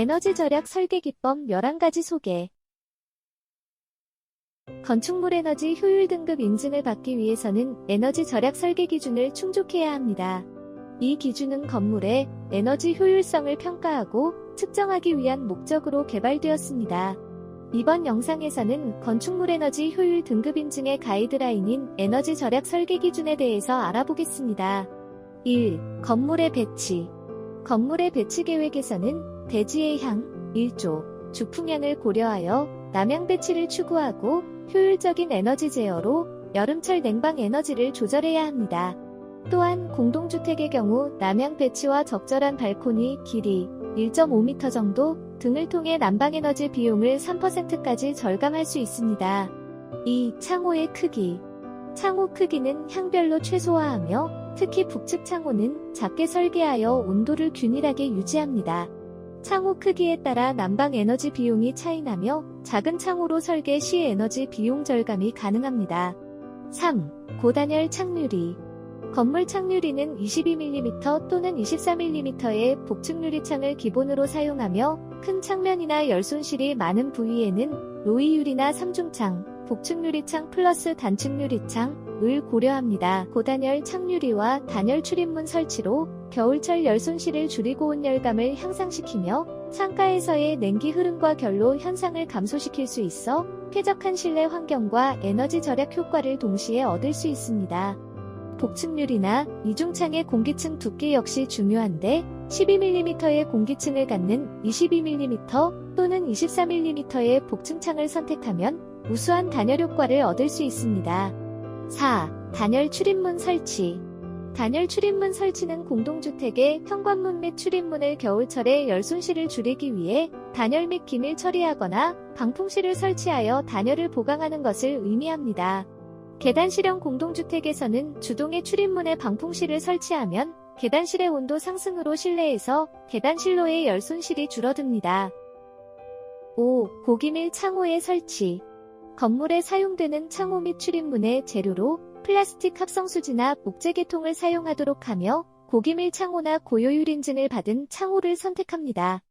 에너지 절약 설계 기법 11가지 소개. 건축물 에너지 효율 등급 인증을 받기 위해서는 에너지 절약 설계 기준을 충족해야 합니다. 이 기준은 건물의 에너지 효율성을 평가하고 측정하기 위한 목적으로 개발되었습니다. 이번 영상에서는 건축물 에너지 효율 등급 인증의 가이드라인인 에너지 절약 설계 기준에 대해서 알아보겠습니다. 1. 건물의 배치 건물의 배치 계획에서는 대지의 향, 일조, 주풍향을 고려하여 남향 배치를 추구하고 효율적인 에너지 제어로 여름철 냉방 에너지를 조절해야 합니다. 또한 공동주택의 경우 남향 배치와 적절한 발코니 길이 1.5m 정도 등을 통해 난방 에너지 비용을 3%까지 절감할 수 있습니다. 2. 창호의 크기 창호 크기는 향별로 최소화하며 특히 북측 창호는 작게 설계하여 온도를 균일하게 유지합니다. 창호 크기에 따라 난방 에너지 비용이 차이나며 작은 창호로 설계 시 에너지 비용 절감이 가능합니다. 3. 고단열 창유리 건물 창유리는 22mm 또는 24mm의 복층 유리창을 기본으로 사용하며 큰 창면이나 열 손실이 많은 부위에는 로이 유리나 삼중창, 복층 유리창 플러스 단층 유리창을 고려합니다. 고단열 창유리와 단열 출입문 설치로 겨울철 열 손실을 줄이고 온열감을 향상시키며 창가에서의 냉기 흐름과 결로 현상을 감소시킬 수 있어 쾌적한 실내 환경과 에너지 절약 효과를 동시에 얻을 수 있습니다. 복층률이나 이중창의 공기층 두께 역시 중요한데 12mm의 공기층을 갖는 22mm 또는 24mm의 복층창을 선택하면 우수한 단열 효과를 얻을 수 있습니다. 4. 단열 출입문 설치 단열 출입문 설치는 공동주택의 현관문 및 출입문을 겨울철에 열 손실을 줄이기 위해 단열 및 기밀 처리하거나 방풍실을 설치하여 단열을 보강하는 것을 의미합니다. 계단 실형 공동주택에서는 주동의 출입문에 방풍실을 설치하면 계단실의 온도 상승으로 실내에서 계단실로의 열 손실이 줄어듭니다. 5. 고기밀 창호의 설치 건물에 사용되는 창호 및 출입문의 재료로 플라스틱 합성수지나 목재계통을 사용하도록 하며 고기밀 창호나 고효율 인증을 받은 창호를 선택합니다.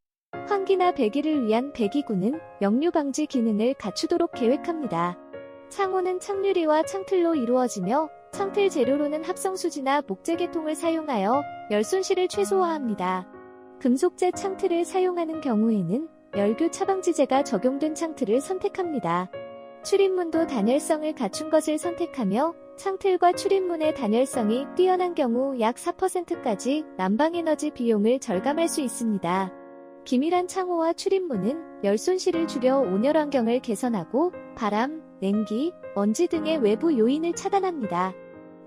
환기나 배기를 위한 배기구는 역류 방지 기능을 갖추도록 계획합니다. 창호는 창유리와 창틀로 이루어지며 창틀 재료로는 합성수지나 목재계통을 사용하여 열 손실을 최소화합니다. 금속재 창틀을 사용하는 경우에는 열교 차방지제가 적용된 창틀을 선택합니다. 출입문도 단열성을 갖춘 것을 선택하며 창틀과 출입문의 단열성이 뛰어난 경우 약 4%까지 난방에너지 비용을 절감할 수 있습니다. 기밀한 창호와 출입문은 열 손실을 줄여 온열 환경을 개선하고 바람, 냉기, 먼지 등의 외부 요인을 차단합니다.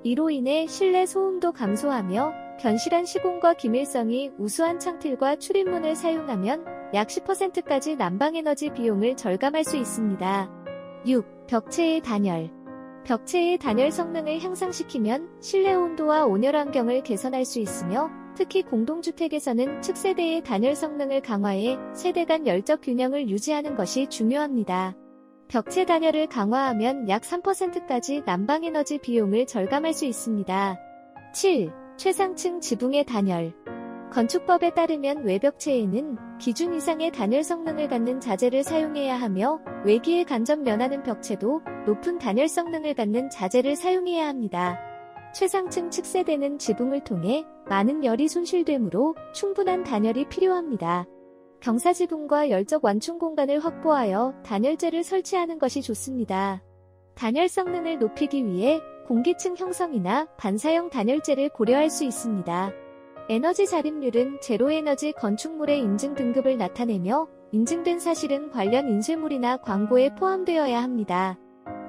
이로 인해 실내 소음도 감소하며 견실한 시공과 기밀성이 우수한 창틀과 출입문을 사용하면 약 10%까지 난방에너지 비용을 절감할 수 있습니다. 6. 벽체의 단열 벽체의 단열 성능을 향상시키면 실내 온도와 온열 환경을 개선할 수 있으며 특히 공동주택에서는 측세대의 단열 성능을 강화해 세대 간 열적 균형을 유지하는 것이 중요합니다. 벽체 단열을 강화하면 약 3%까지 난방에너지 비용을 절감할 수 있습니다. 7. 최상층 지붕의 단열 건축법에 따르면 외벽체에는 기준 이상의 단열 성능을 갖는 자재를 사용해야 하며 외기에 간접 면하는 벽체도 높은 단열 성능을 갖는 자재를 사용해야 합니다. 최상층 측세대는 지붕을 통해 많은 열이 손실되므로 충분한 단열이 필요합니다. 경사지붕과 열적 완충 공간을 확보하여 단열재를 설치하는 것이 좋습니다. 단열 성능을 높이기 위해 공기층 형성이나 반사형 단열재를 고려할 수 있습니다. 에너지 자립률은 제로에너지 건축물의 인증 등급을 나타내며 인증된 사실은 관련 인쇄물이나 광고에 포함되어야 합니다.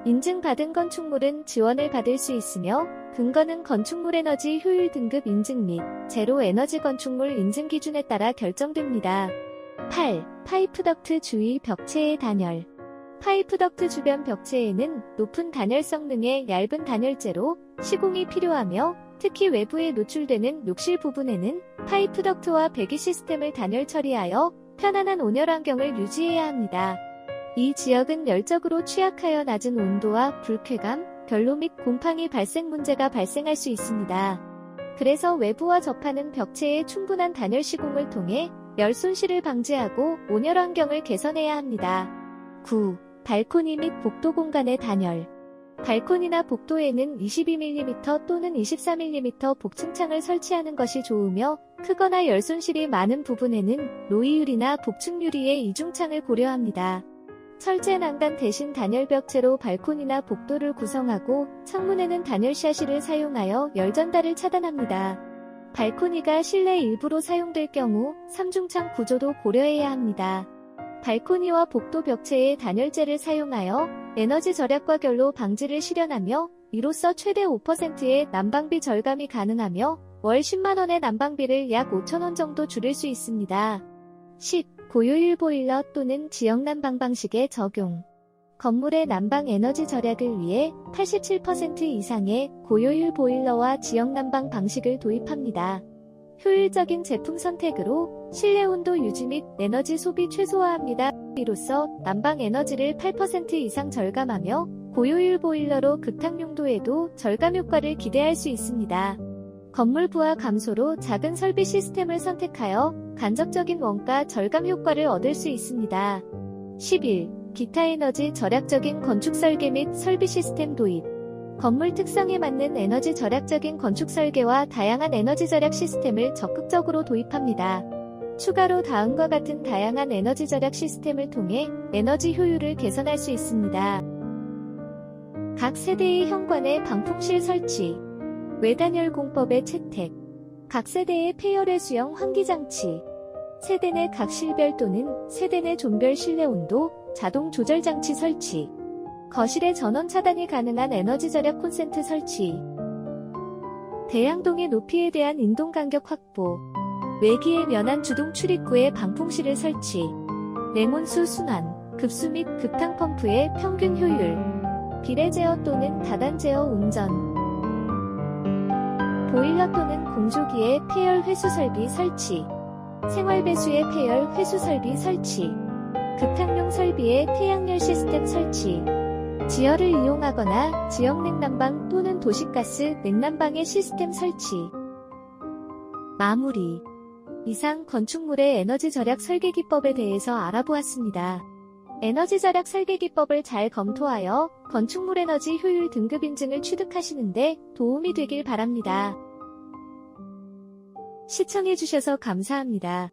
인증받은 건축물은 지원을 받을 수 있으며 근거는 건축물 에너지 효율 등급 인증 및 제로 에너지 건축물 인증 기준에 따라 결정됩니다. 8. 파이프 덕트 주위 벽체의 단열 파이프 덕트 주변 벽체에는 높은 단열 성능의 얇은 단열재로 시공이 필요하며 특히 외부에 노출되는 욕실 부분에는 파이프 덕트와 배기 시스템을 단열 처리하여 편안한 온열 환경을 유지해야 합니다. 이 지역은 열적으로 취약하여 낮은 온도와 불쾌감, 결로 및 곰팡이 발생 문제가 발생할 수 있습니다. 그래서 외부와 접하는 벽체의 충분한 단열 시공을 통해 열 손실을 방지하고 온열 환경을 개선해야 합니다. 9. 발코니 및 복도 공간의 단열. 발코니나 복도에는 22mm 또는 24mm 복층창을 설치하는 것이 좋으며 크거나 열 손실이 많은 부분에는 로이유리나 복층유리의 이중창을 고려합니다. 철제 난간 대신 단열벽체로 발코니나 복도를 구성하고 창문에는 단열 샤시를 사용하여 열 전달을 차단합니다. 발코니가 실내 일부로 사용될 경우 3중창 구조도 고려해야 합니다. 발코니와 복도 벽체에 단열재를 사용하여 에너지 절약과 결로 방지를 실현하며 이로써 최대 5%의 난방비 절감이 가능하며 월 10만원의 난방비를 약 5천원 정도 줄일 수 있습니다. 10. 고효율 보일러 또는 지역 난방 방식의 적용. 건물의 난방 에너지 절약을 위해 87% 이상의 고효율 보일러와 지역 난방 방식을 도입합니다. 효율적인 제품 선택으로 실내 온도 유지 및 에너지 소비 최소화합니다. 이로써 난방 에너지를 8% 이상 절감하며 고효율 보일러로 급탁 용도에도 절감 효과를 기대할 수 있습니다. 건물 부하 감소로 작은 설비 시스템을 선택하여 간접적인 원가 절감 효과를 얻을 수 있습니다. 11. 기타 에너지 절약적인 건축 설계 및 설비 시스템 도입. 건물 특성에 맞는 에너지 절약적인 건축 설계와 다양한 에너지 절약 시스템을 적극적으로 도입합니다. 추가로 다음과 같은 다양한 에너지 절약 시스템을 통해 에너지 효율을 개선할 수 있습니다. 각 세대의 현관에 방풍실 설치, 외단열 공법의 채택, 각 세대의 폐열의 수형 환기장치, 세대 내 각 실별 또는 세대 내 존별 실내 온도 자동 조절 장치 설치, 거실에 전원 차단이 가능한 에너지 절약 콘센트 설치, 대양동의 높이에 대한 인동 간격 확보, 외기에 면한 주동 출입구에 방풍실을 설치, 냉온수 순환, 급수 및 급탕 펌프의 평균 효율, 비례 제어 또는 다단 제어 운전, 보일러 또는 공조기의 폐열 회수 설비 설치, 생활 배수의 폐열 회수 설비 설치, 급탕용 설비의 태양열 시스템 설치, 지열을 이용하거나 지역 냉난방 또는 도시가스 냉난방의 시스템 설치. 마무리. 이상 건축물의 에너지 절약 설계 기법에 대해서 알아보았습니다. 에너지 절약 설계 기법을 잘 검토하여 건축물 에너지 효율 등급 인증을 취득하시는데 도움이 되길 바랍니다. 시청해주셔서 감사합니다.